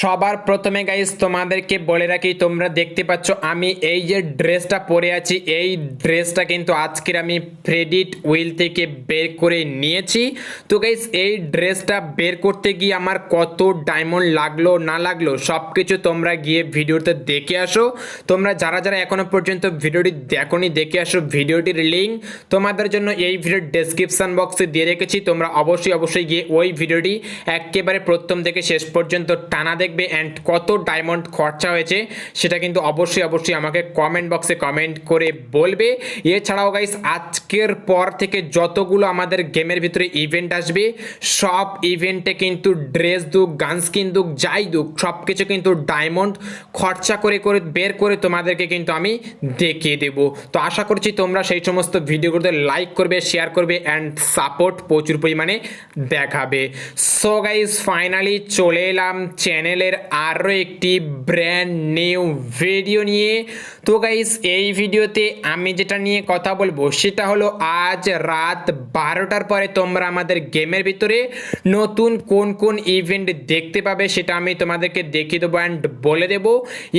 সবার প্রথমে গাইস তোমাদেরকে বলে রাখি, তোমরা দেখতে পাচ্ছ, আমি এই যে ড্রেসটা পরে আছি, এই ড্রেসটা কিন্তু আজকের আমি ক্রেডিট উইল থেকে বের করে নিয়েছি। তো গাইস এই ড্রেসটা বের করতে গিয়ে আমার কত ডায়মন্ড লাগল, না লাগল সব কিছু তোমরা গিয়ে ভিডিওতে দেখে আসো। তোমরা যারা যারা এখনও পর্যন্ত ভিডিওটি দেখোনি, দেখে আসো ভিডিওটির লিঙ্ক তোমাদের জন্য এই ভিডিওর ডেসক্রিপশন বক্সে দিয়ে রেখেছি, তোমরা অবশ্যই অবশ্যই গিয়ে ওই ভিডিওটি একেবারে প্রথম থেকে শেষ পর্যন্ত টানা দেখবে অ্যান্ড কত ডায়মন্ড খরচা হয়েছে, সেটা কিন্তু অবশ্যই অবশ্যই আমাকে কমেন্ট বক্সে কমেন্ট করে বলবে। এছাড়াও গাইস আজকের পর থেকে যতগুলো আমাদের গেমের ভিতরে ইভেন্ট আসবে, সব ইভেন্টে কিন্তু ড্রেস দুক গান স্কিন দুক যাই দুক সব কিছু কিন্তু ডায়মন্ড খরচা করে করে, বের করে তোমাদেরকে কিন্তু আমি দেখিয়ে দেবো। তো আশা করছি তোমরা সেই সমস্ত ভিডিওগুলোতে লাইক করবে শেয়ার করবে অ্যান্ড সাপোর্ট প্রচুর পরিমাণে দেখাবে। সো গাইস ফাইনালি চলে এলাম চ্যানেলের আরও একটি ব্র্যান্ড নিউ ভিডিও নিয়ে তো গাইস এই ভিডিওতে আমি যেটা নিয়ে কথা বলব সেটা হলো আজ রাত বারোটার পরে তোমরা আমাদের গেমের ভিতরে নতুন কোন কোন ইভেন্ট দেখতে পাবে সেটা আমি তোমাদেরকে দেখিয়ে দেবো অ্যান্ড বলে দেবো।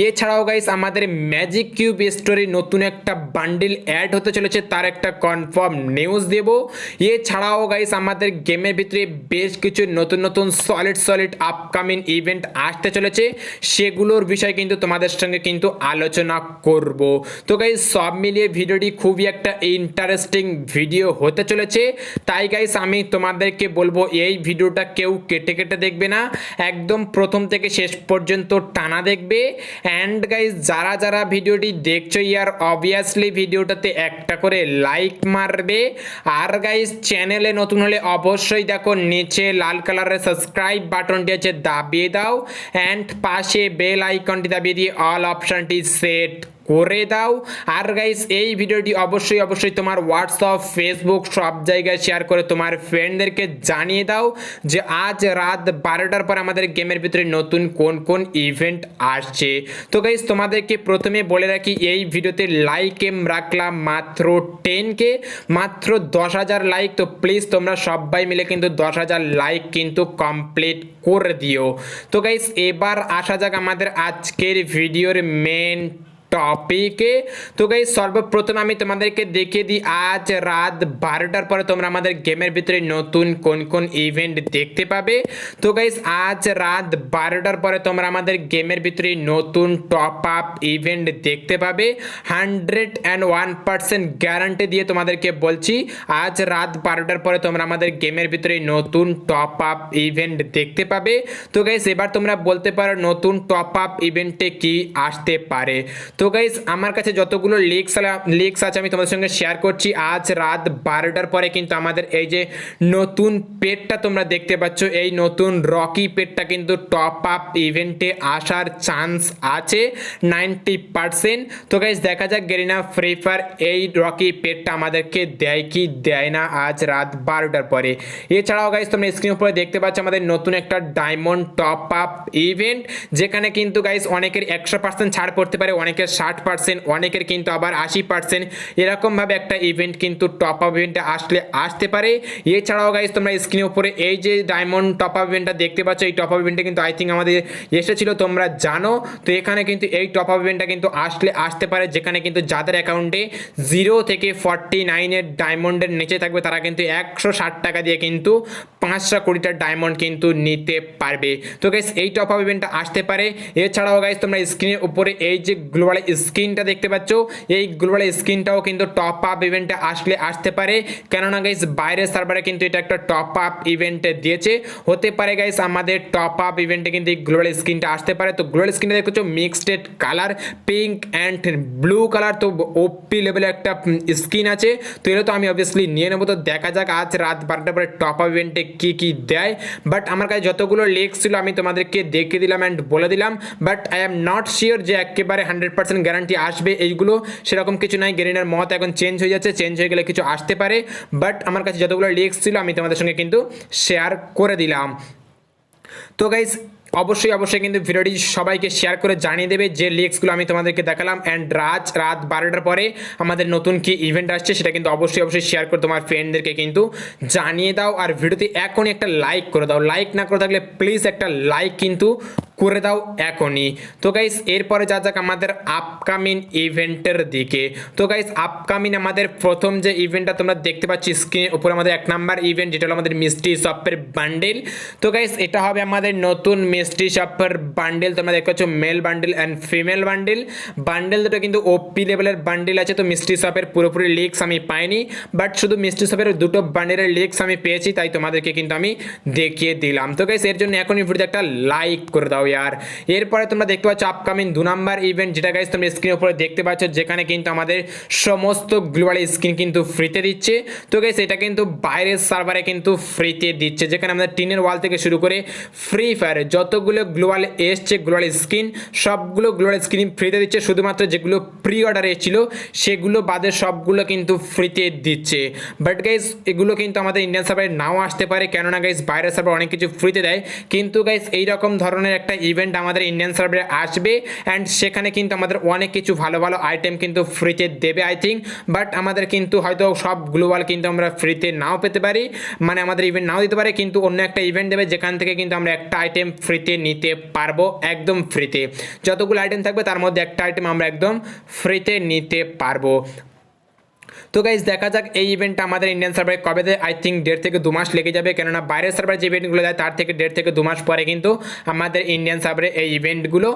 এছাড়াও গাইস আমাদের ম্যাজিক কিউব স্টোরি নতুন একটা বান্ডিল অ্যাড হতে চলেছে, তার একটা কনফার্ম নিউজ দেব। এছাড়াও গাইস আমাদের গেমের ভিতরে বেশ কিছু নতুন নতুন সলিড সলিড আপকামিং ইভেন্ট আসতে চলেছে, সেগুলোর বিষয়ে কিন্তু তোমাদের সঙ্গে কিন্তু আলোচনা করব। তো গাইস সব মিলিয়ে ভিডিওটি খুবই একটা ইন্টারেস্টিং ভিডিও হতে চলেছে। তাই গাইস আমি তোমাদেরকে বলব, এই ভিডিওটা কেউ কেটে কেটে দেখবে না। একদম প্রথম থেকে শেষ পর্যন্ত টানা দেখবে। অ্যান্ড গাইস যারা যারা ভিডিওটি দেখছ ইয়ার অবভিয়াসলি ভিডিওটাতে একটা করে লাইক মারবে। আর গাইস চ্যানেলে নতুন হলে অবশ্যই দেখো, নিচে লাল কালারের সাবস্ক্রাইব বাটনটি আছে, দাবিয়ে দাও। অ্যান্ড পাশে বেল আইকনটি দাবিয়ে দিয়ে অল অপশানটি সেট করে দাও। আর গাইস এই ভিডিওটি অবশ্যই অবশ্যই তোমার হোয়াটসঅ্যাপ ফেসবুক সব জায়গায় শেয়ার করে তোমার ফ্রেন্ডদেরকে জানিয়ে দাও যে আজ রাত বারোটার পর আমাদের গেমের ভিতরে নতুন কোন কোন ইভেন্ট আসছে। তো গাইস তোমাদেরকে প্রথমে বলে রাখি, এই ভিডিওতে লাইক এম রাখলাম মাত্র টেন কে মাত্র দশ হাজার লাইক তো প্লিজ তোমরা সবাই মিলে কিন্তু দশ হাজার লাইক কিন্তু কমপ্লিট করে দিও। তো গাইস এবার আসা যাক আমাদের আজকের ভিডিওর মেন টপিকে তো গাই সর্বপ্রথম আমি তোমাদেরকে দেখিয়ে দিই, আজ রাত বারোটার পরে তোমরা আমাদের গেমের ভিতরে নতুন কোন কোন ইভেন্ট দেখতে পাবে। তো গাইস আজ রাত বারোটার পরে তোমরা আমাদের গেমের ভিতরে নতুন টপ আপ ইভেন্ট দেখতে পাবে। Hundred and one percent guarantee দিয়ে তোমাদেরকে বলছি, আজ রাত বারোটার পরে তোমরা আমাদের গেমের ভিতরে নতুন টপ আপ ইভেন্ট দেখতে পাবে। তো গাইস এবার তোমরা বলতে পারো নতুন টপ আপ ইভেন্টে কি আসতে পারে। তো গাইজ আমার কাছে যতগুলো লিক্স লিক্স আছে আমি তোমাদের সঙ্গে শেয়ার করছি। আজ রাত বারোটার পরে কিন্তু আমাদের এই যে নতুন পেটটা তোমরা দেখতে পাচ্ছ, এই নতুন রকি পেটটা কিন্তু টপ আপ ইভেন্টে আসার চান্স আছে নাইনটি পার্সেন্ট তো গাইজ দেখা যাক গেরিনা ফ্রি ফায়ার এই রকি পেটটা আমাদেরকে দেয় কি দেয় না আজ রাত বারোটার পরে। এছাড়াও গাইজ তোমরা স্ক্রিন উপরে দেখতে পাচ্ছ আমাদের নতুন একটা ডায়মন্ড টপ আপ ইভেন্ট যেখানে কিন্তু গাইজ অনেকের একশো পার্সেন্ট ছাড় পড়তে পারে, অনেকের ষাট পার্সেন্ট অনেকের কিন্তু আবার আশি পার্সেন্ট এরকমভাবে একটা ইভেন্ট কিন্তু টপ আপ ইভেন্টে আসলে আসতে পারে। এছাড়াও গাইজ তোমরা স্ক্রিনের উপরে এই যে ডায়মন্ড টপ আপ ইভেন্টটা দেখতে পাচ্ছ, এই টপ আপ ইভেন্টে কিন্তু আই থিঙ্ক আমাদের এসেছিল, তোমরা জানো। তো এখানে কিন্তু এই টপ আপ ইভেন্টটা কিন্তু আসলে আসতে পারে, যেখানে কিন্তু যাদের অ্যাকাউন্টে জিরো থেকে ফর্টি নাইনের ডায়মন্ডের নিচে থাকবে, তারা কিন্তু একশো ষাট টাকা দিয়ে কিন্তু পাঁচশো কোটিটার ডায়মন্ড কিন্তু নিতে পারবে। তো গাইস এই টপ আপ ইভেন্টটা আসতে পারে। এছাড়াও গাইস তোমরা স্ক্রিনের উপরে এই যে গ্লোবাল স্ক্রিনটা দেখতে পাচ্ছ। এই গ্লোবাল স্ক্রিনটাও কিন্তু টপ আপ ইভেন্টে আসলে আসতে পারে। কেননা গাইস বাইরের সার্ভারে কিন্তু এটা একটা টপ আপ ইভেন্টে দিয়েছে। হতে পারে গাইস আমাদের টপ আপ ইভেন্টে কিন্তু এই গ্লোবাল স্ক্রিনটা আসতে পারে। তো গ্লোবাল স্ক্রিনটা দেখছ mixed colour pink and blue colour তো ওপি লেভেলের একটা স্ক্রিন আছে। তো এটা তো আমি অবভিয়াসলি নিয়ে নেব। তো দেখা যাক আজ রাত বারোটার পরে টপ আপ ইভেন্টে কী কী দেয়। বাট আমার কাছে যতগুলো লেক্স ছিল, আমি তোমাদেরকে দেখিয়ে দিলাম অ্যান্ড বলে দিলাম। But I am not sure যে একেবারে হান্ড্রেড পার্সেন্ট গ্যারান্টি আসবে এইগুলো, সেরকম কিছু নাই। গেরিনার মত এখন চেঞ্জ হয়ে যাচ্ছে চেঞ্জ হয়ে গেলে কিছু আসতে পারে। বাট আমার কাছে যতগুলো লিক্স ছিল, আমি তোমাদের সঙ্গে কিন্তু শেয়ার করে দিলাম। তো গাইজ অবশ্যই অবশ্যই কিন্তু ভিডিওটি সবাইকে শেয়ার করে জানিয়ে দেবে যে লিক্সগুলো আমি তোমাদেরকে দেখালাম। অ্যান্ড রাত রাত বারোটার পরে আমাদের নতুন কি ইভেন্ট আসছে, সেটা কিন্তু অবশ্যই অবশ্যই শেয়ার করে তোমার ফ্রেন্ডদেরকে কিন্তু জানিয়ে দাও। আর ভিডিওতে এখনই একটা লাইক করে দাও। লাইক না করে থাকলে প্লিজ একটা লাইক কিন্তু করে দাও এখনই। তো গাইস এরপরে যা যাক আমাদের আপকামিং ইভেন্টের দিকে। তো গাইস আপকামিং আমাদের প্রথম যে ইভেন্টটা তোমরা দেখতে পাচ্ছ স্ক্রিনের উপরে আমাদের এক নাম্বার ইভেন্ট যেটা হলো আমাদের মিষ্টি শপের বান্ডেল তো গাইস এটা হবে আমাদের নতুন মিষ্টি শপের বান্ডেল তোমরা দেখতে পাচ্ছ male bundle and female bundle bundle দুটো কিন্তু ওপি লেভেলের বান্ডেল আছে, তো মিষ্টি শপের পুরোপুরি লিক্স আমি পাইনি। বাট শুধু মিষ্টি শপের দুটো বান্ডেলের লিক্স আমি পেয়েছি, তাই তোমাদেরকে কিন্তু আমি দেখিয়ে দিলাম। তো গাইস এর জন্য এখনই ভিডিওতে একটা লাইক করে দাও। ইয়ার এরপরে তোমরা দেখতে পাচ্ছ আপকামিং দু নাম্বার ইভেন্ট যেটা গাইস তোমরা স্ক্রিনের উপরে দেখতে পাচ্ছ, যেখানে কিন্তু আমাদের সমস্ত গ্লোবাল স্ক্রিন কিন্তু ফ্রিতে দিচ্ছে। তো গাইস এটা কিন্তু বাইরের সার্ভারে কিন্তু ফ্রিতে দিচ্ছে, যেখানে আমাদের টিনের ওয়াল থেকে শুরু করে ফ্রি ফায়ারে যতগুলো গ্লোবাল এসছে গ্লোবাল স্ক্রিন সবগুলো গ্লোবাল স্ক্রিন ফ্রিতে দিচ্ছে। শুধুমাত্র যেগুলো প্রি অর্ডার এসেছিল সেগুলো বাদে সবগুলো কিন্তু ফ্রিতে দিচ্ছে। বাট গাইস এগুলো কিন্তু আমাদের ইন্ডিয়ান সার্ভারে নাও আসতে পারে, কেননা গাইস বাইরের সার্ভার অনেক কিছু ফ্রিতে দেয়। কিন্তু গাইস এইরকম ধরনের একটা ইভেন্ট আমাদের ইন্ডিয়ান সার্ভারে আসবে অ্যান্ড সেখানে কিন্তু আমাদের অনেক কিছু ভালো ভালো আইটেম কিন্তু ফ্রিতে দেবে আই থিঙ্ক বাট আমাদের কিন্তু হয়তো সব গ্লোবাল কিন্তু আমরা ফ্রিতে নাও পেতে পারি মানে আমাদের ইভেন্ট নাও দিতে পারে, কিন্তু অন্য একটা ইভেন্ট দেবে, যেখান থেকে কিন্তু আমরা একটা আইটেম ফ্রিতে নিতে পারব, একদম ফ্রিতে যতগুলো আইটেম থাকবে, তার মধ্যে একটা আইটেম আমরা একদম ফ্রিতে নিতে পারব। তো গাইজ দেখা যাক এই ইভেন্টটা আমাদের ইন্ডিয়ান সার্ভারে কবে দেয়। আই থিঙ্ক দেড় থেকে দু মাস লেগে যাবে, কেননা বাইরের সার্ভারে যে ইভেন্টগুলো দেয়, তার থেকে দেড় থেকে দু মাস পরে কিন্তু আমাদের ইন্ডিয়ান সার্ভারে এই ইভেন্টগুলো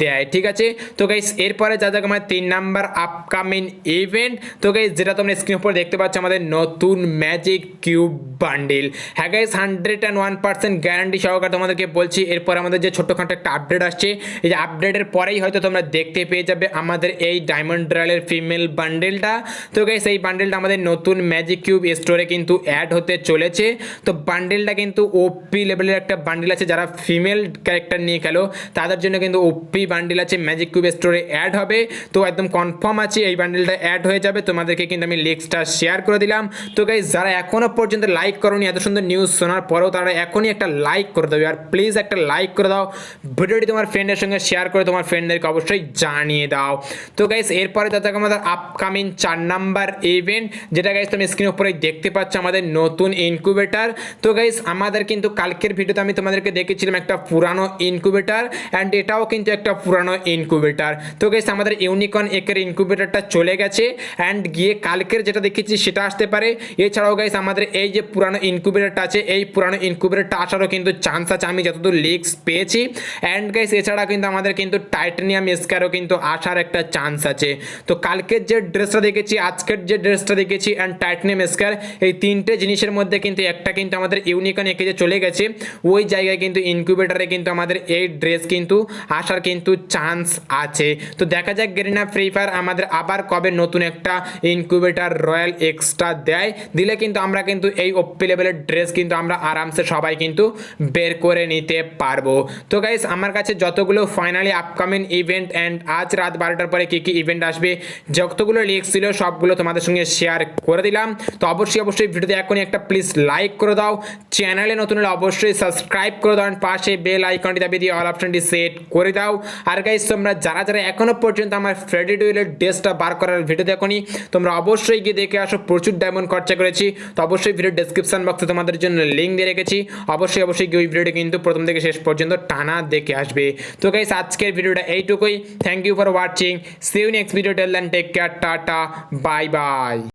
দেয়, ঠিক আছে? তো গাইজ এরপরে যা যাক আমাদের তিন নাম্বার আপকামিং ইভেন্ট তো গাইজ যেটা তোমরা স্ক্রিন উপর দেখতে পাচ্ছ, আমাদের নতুন ম্যাজিক কিউব বান্ডিল হ্যাঁ guys hundred and one percent guarantee সহকারে তোমাদেরকে বলছি, এরপর আমাদের যে ছোট্টখাটো একটা আপডেট আসছে, এই যে আপডেটের পরেই হয়তো তোমরা দেখতে পেয়ে যাবে আমাদের এই ডায়মন্ড রয়্যালের ফিমেল বান্ডেলটা তো গাইজ এই বান্ডেলটা আমাদের নতুন ম্যাজিক কিউব স্টোরে কিন্তু অ্যাড হতে চলেছে। তো বান্ডেলটা কিন্তু ওপি লেভেলের একটা বান্ডেল আছে, যারা ফিমেল ক্যারেক্টার নিয়ে খেলো, তাদের জন্য কিন্তু ওপি বান্ডেল আছে ম্যাজিক কিউব স্টোরে অ্যাড হবে। তো একদম কনফার্ম আছে, এই বান্ডেলটা অ্যাড হয়ে যাবে। তোমাদেরকে কিন্তু আমি লিঙ্কসটা শেয়ার করে দিলাম। তো গাইজ যারা এখনও পর্যন্ত লাইক করোনি, এত সুন্দর নিউজ শোনার পরেও তারা এখনই একটা লাইক করে দেবে আর প্লিজ একটা লাইক করে দাও। ভিডিওটি তোমার ফ্রেন্ডের সঙ্গে শেয়ার করে তোমার ফ্রেন্ডদেরকে অবশ্যই জানিয়ে দাও। তো গাইজ এরপরে তাদের আমাদের আপকামিং চার নাম্বার ইভেন্ট, যেটা গাইজ তুমি স্ক্রিনের উপরে দেখতে পাচ্ছ আমাদের নতুন ইনকিউবেটার তো গাইজ আমাদের কিন্তু কালকের ভিডিওতে আমি তোমাদেরকে দেখেছিলাম একটা পুরানো ইনকিউবেটার অ্যান্ড এটাও কিন্তু একটা পুরানো ইনকিউবেটার তো গাইজ আমাদের ইউনিকন একের ইনকিউবেটারটা চলে গেছে অ্যান্ড গিয়ে কালকের যেটা দেখেছি সেটা আসতে পারে। এছাড়াও গাইজ আমাদের এই যে পুরানো ইনকিউবেটারটা আছে, এই পুরানো ইনকিউবেটারটা আসারও কিন্তু চান্স আছে, আমি যতদূর লিক্স পেয়েছি। অ্যান্ড গাইজ এছাড়া কিন্তু আমাদের কিন্তু টাইটানিয়াম স্কারও কিন্তু আসার একটা চান্স আছে। তো কালকের যে ড্রেসটা দেখেছি, আজকের যে ড্রেসটা দেখেছি অ্যান্ড টাইটানিয়াম স্কার এই তিনটে জিনিসের মধ্যে কিন্তু একটা কিন্তু আমাদের ইউনিকন একে চলে গেছে, ওই জায়গায় কিন্তু ইনকিউবেটারে কিন্তু আমাদের এই ড্রেস কিন্তু আসার কিন্তু চান্স আছে। তো দেখা যাক গেরিনা ফ্রি ফায়ার আমাদের আবার কবে নতুন একটা ইনকিউবেটার রয়্যাল এক্সট্রা দেয়। দিলে কিন্তু আমরা কিন্তু এই ওপি লেভেলের ড্রেস কিন্তু আমরা আরামসে সবাই কিন্তু বের করে নিতে পারব। তো গাইস আমার কাছে যতগুলো ফাইনালি আপকামিং ইভেন্ট অ্যান্ড আজ রাত বারোটার পরে কী কী ইভেন্ট আসবে, যতগুলো লিক্স ছিল সবগুলো তোমাদের শেয়ার করে দিলাম। তো অবশ্যই অবশ্যই ভিডিওতে এখনই একটা প্লিজ লাইক করে দাও। চ্যানেলে নতুন হলে অবশ্যই সাবস্ক্রাইব করে দাও। পাশে বেল আইকনটি দাবি দিয়ে অল অপশনটি সেট করে দাও। আর গাইস তোমরা যারা যারা এখনও পর্যন্ত আমার ফ্রেডি ডুয়েলের ড্রেসটা বার করার ভিডিও দেখোনি, তোমরা অবশ্যই গিয়ে দেখে আসো। প্রচুর ডায়মন্ড খরচা করেছি। তো অবশ্যই ভিডিও ডেসক্রিপশন বক্সে তোমাদের জন্য লিঙ্ক দিয়ে রেখেছি। অবশ্যই অবশ্যই গিয়ে ওই ভিডিওটি কিন্তু প্রথম থেকে শেষ পর্যন্ত টানা দেখে আসবে। তো গাইস আজকের ভিডিওটা এইটুকুই। Thank you for watching see you next video till then take care tata. Bye bye Bye.